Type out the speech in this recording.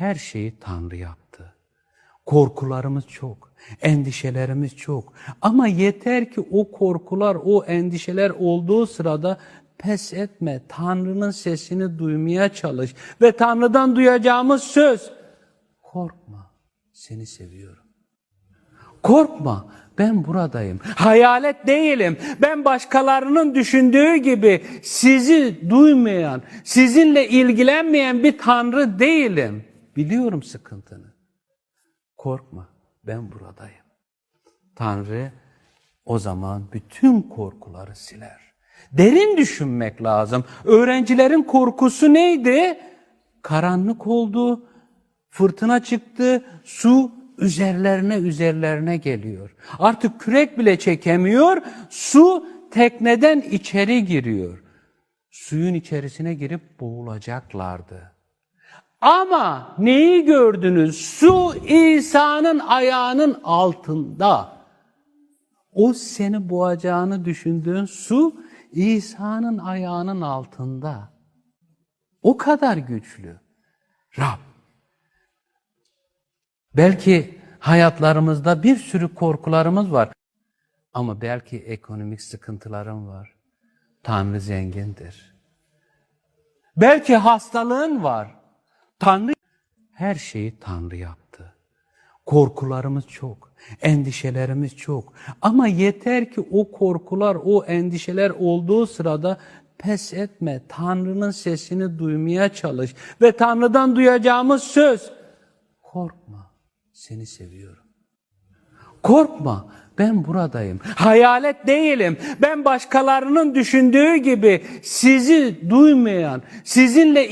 Her şeyi Tanrı yaptı. Korkularımız çok, endişelerimiz çok. Ama yeter ki o korkular, o endişeler olduğu sırada pes etme. Tanrı'nın sesini duymaya çalış. Ve Tanrı'dan duyacağımız söz, korkma, seni seviyorum. Korkma, ben buradayım. Hayalet değilim. Ben başkalarının düşündüğü gibi sizi duymayan, sizinle ilgilenmeyen bir tanrı değilim. Biliyorum sıkıntını. Korkma, ben buradayım. Tanrı o zaman bütün korkuları siler. Derin düşünmek lazım. Öğrencilerin korkusu neydi? Karanlık oldu, fırtına çıktı, su üzerlerine üzerlerine geliyor. Artık kürek bile çekemiyor, su tekneden içeri giriyor. Suyun içerisine girip boğulacaklardı. Ama neyi gördünüz? Su İsa'nın ayağının altında. O seni boğacağını düşündüğün su İsa'nın ayağının altında. O kadar güçlü. Rab. Belki hayatlarımızda bir sürü korkularımız var. Ama belki ekonomik sıkıntıların var. Tanrı zengindir. Belki hastalığın var. Tanrı her şeyi Tanrı yaptı. Korkularımız çok, endişelerimiz çok. Ama yeter ki o korkular, o endişeler olduğu sırada pes etme. Tanrı'nın sesini duymaya çalış. Ve Tanrı'dan duyacağımız söz, korkma, seni seviyorum. Korkma, ben buradayım. Hayalet değilim. Ben başkalarının düşündüğü gibi sizi duymayan, sizinle